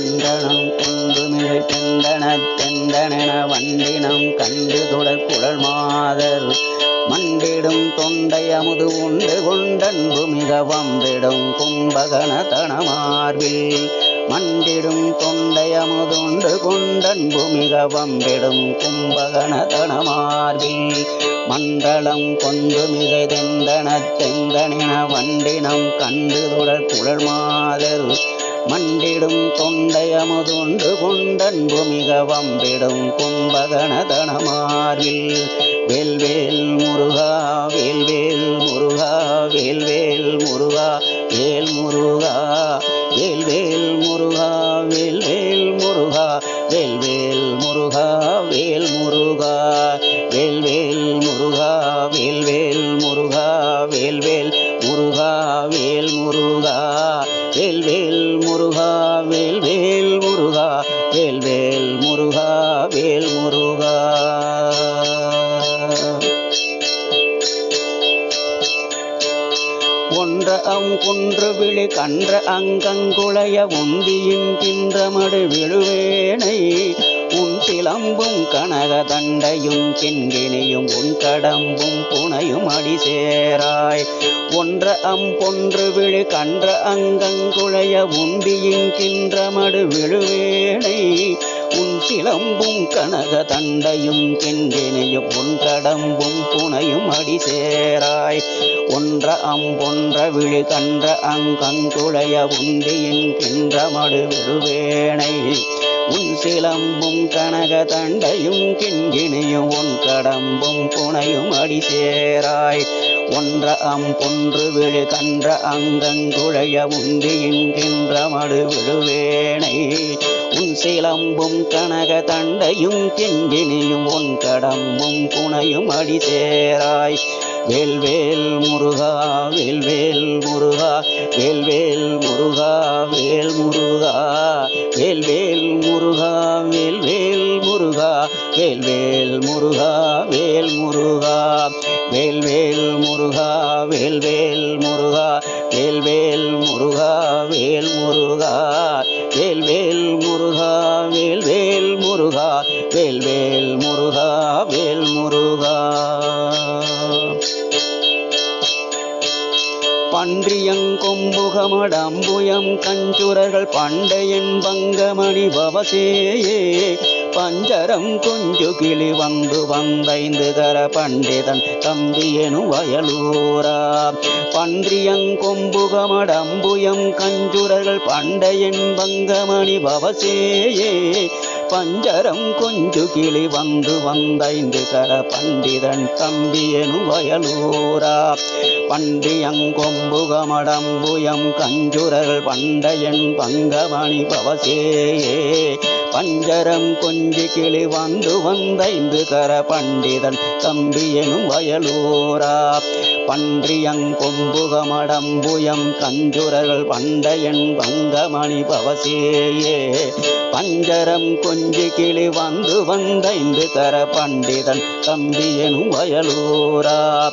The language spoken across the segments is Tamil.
மண்டனம் கொண்டு மிகை தெந்தன தெந்தனென வண்டினம் கண்டு தொடர் குழல் மாதர். மண்டிடும் தொண்டை அமுது உண்டு கொண்டன்பு மிக வம்பிடும் கும்பகன தனமார்பில் மண்டிடும் தொண்டை அமுதுண்டு கொண்டன்பு மிக வம்பிடும் கும்பகன தனமார்பில் மண்டலம் கொண்டு மிகை தெந்தன தெந்தனின வண்டினம் கண்டு தொடர் குழல் மாதர். மண்டிடும் தொண்டை அமுதுண்டு கொண்டன்பு மிக வம்பிடும் கும்பகன தனமார்பில் வேல்வேல் ஒன்ற அம் குன்று விழி கன்ற அங்கங்குளைய உந்தியின் கின்றமடு விழுவேனை. உன் சிலம்பும் கனக தண்டையும் கிண்கிணியும் உன் கடம்பும் புனையும் அடி சேராய். ஒன்ற அம் பொன்று விழி கன்ற அங்கங்குளைய உந்தியின் கின்றமடு விழுவேனை. உன் சிலம்பும் கனக தண்டையும் கிண்கிணியும் உன் கடம்பும் புனையும் அடி சேராய் ஒன்ற அம்பொன்ற விழு கன்ற அங்கங்குளைய உந்தியின் கின்றமடு விழுவேனை உன் சிலம்பும் கனக தண்டையும் கிண்கிணியும் உன் கடம்பும் புனையும் அடி சேராய் ஒன்ற அம் பொன்று விழு கன்ற அங்கங்குழைய உந்தி உந்தியின் மடு விழுவேனை. உன் சிலம்பும் கனக தண்டையும் கிண்டினியும் உன் கடம்பும் புனையும் அடி சேராய். வேல்வேல் முருகா வேல்வேல் முருகா வேல்வேல் முருகா வேல் முருகா வேல்வேல் முருகா வேல்வேல் முருகா வேல்வேல் முருகா வேல் முருகா வேல்வேல் முருகா வேல்வேல் முருகா வேல்வேல் முருகா வேல் முருகா வேல்வேல் முருகா வேல்வேல் முருகா வேல்வேல் முருகா வேல் முருகா. பன்றியங்கொம்புகமடம்புயம் கஞ்சுரர்கள் பண்டையன் பங்கமணி பவசேயே. பஞ்சரம் கொஞ்சு கிளி வந்து வந்தைந்து கர பண்டிதன் தம்பி எனும் வயலூரா. பன்றியங் கொம்புகமடம்புயம் கஞ்சுரர்கள் பண்டையன் பங்கமணி பவசேயே. பஞ்சரம் கொஞ்சு கிளி வந்து வந்தைந்து கர பண்டிதன் தம்பி எனும் வயலூரா. பண்டியங் கொம்புகமடம்புயம் கஞ்சுரர்கள் பண்டையன் பங்கமணி பவசேயே. பஞ்சரம் கொஞ்சி கிளி வந்து வந்தைந்து கர பண்டிதன் தம்பி எனும் வயலூரா. பன்றியங் கொம்புகமடம்புயம் கஞ்சுரர்கள் பண்டையன் வங்கமணி பவசேயே. பஞ்சரம் கொஞ்சி கிளி வந்து வந்தைந்து கர பண்டிதன் தம்பி எனும் வயலூரா.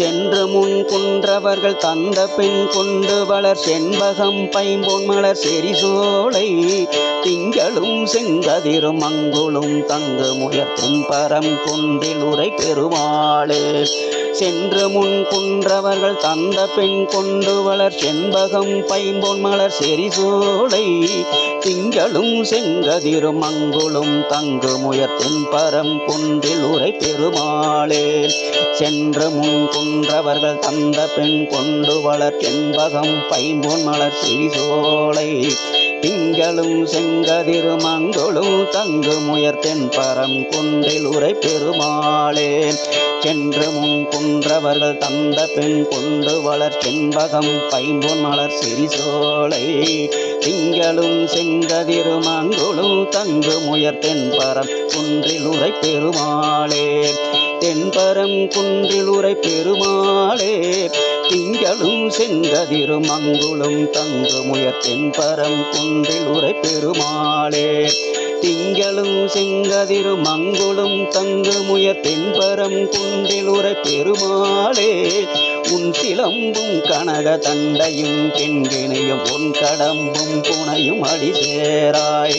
சென்று முன் குன்றவர்கள் தந்த பெண் கொண்டு வளர் செண்பகம் பைம்பொன் மலர் செரிசோலை திங்களும் செங்கதிரும் அங்குளும் தங்கு முயற்கும் பரம் கொண்டில் உரை பெருமாளே சென்று முன் குன்றவர்கள் தந்த பெண் கொண்டு வளர் செண்பகம் பைம்பொன் மலர் செரிசோலை திங்களும் செங்கதிரும் அங்குளும் தங்கு முயற்சின் பரம் குன்றில் உரை பெருமாளே. சென்று முன் குன்றவர்கள் தந்த பெண் கொண்டு வளர் செண்பகம் பைம்பொன் மலர் செரிசோலை திங்களும் செங்கதிரு மங்களும் தங்கு முயற்தென் பரம் குன்றில் உரை பெருமாளே சென்று முன் குன்றவர்கள் தந்த பெண் கொண்டு வளர் செண்பகம் பைம்பொன் மலர் சிறிசோலை. திங்களும் செங்கதிரும் அங்குளும் தங்கு முயற் தென்பரம் குன்றில் உரை பெருமாளே தென்பரம் குன்றில் உரை பெருமாளே திங்களும் செங்கதிரும் அங்குளும் தங்கு முயற் தென்பரம் குன்றில் உரை பெருமாளே திங்களும் செங்கதிரும் மங்குளும் தங்கு முயர் தென்பரம் குன்றில் உரை பெருமாளே உன் சிலம்பும் கனக தண்டையும் கெண்கிணையும் உன் கடம்பும் புனையும் அடி சேராய்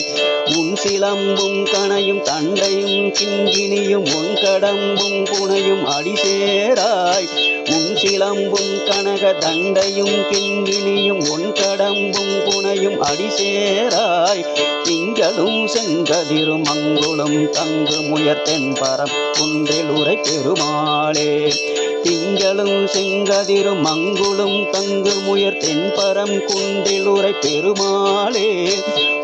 உன் சிலம்பும் கனையும் தண்டையும் கிண்கிணியும் உன் கடம்பும் புனையும் அடி சேராய் உன் சிலம்பும் கனக தண்டையும் கிங்கிணியும் உன் கடம்பும் புனையும் அடிசேராய். திங்களும் செங்கதிரும் மங்குளும் தங்கு முயர் தென்பரம் குன்றில் உரை பெருமாளே. திங்களும் செங்கதிரும் மங்குளும் தங்கு முயர் தென்பரம் குன்றில் உரை பெருமாளே.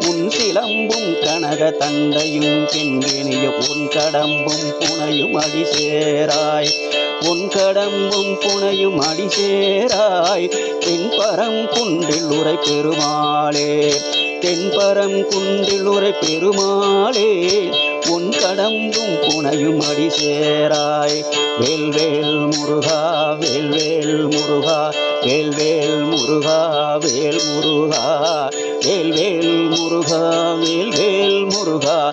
உன் சிலம்பும் கனக தண்டையும் கெண்கிணியும் உன் கடம்பும் புனையும் அடிசேராய். சேராய் உன் கடம்பும் புனையும் அடி சேராய் தென்பரம் குன்றில் உரை பெருமாளே. தென்பரம் குன்றில் உரை பெருமாளே உன் கடம்பும் புனையும் அடி சேராய் வேல்வேல் முருகா வேல்வேல் முருகா வேல்வேல் முருகா வேல் முருகா வேல்வேல் முருகா வேல்வேல் முருகா.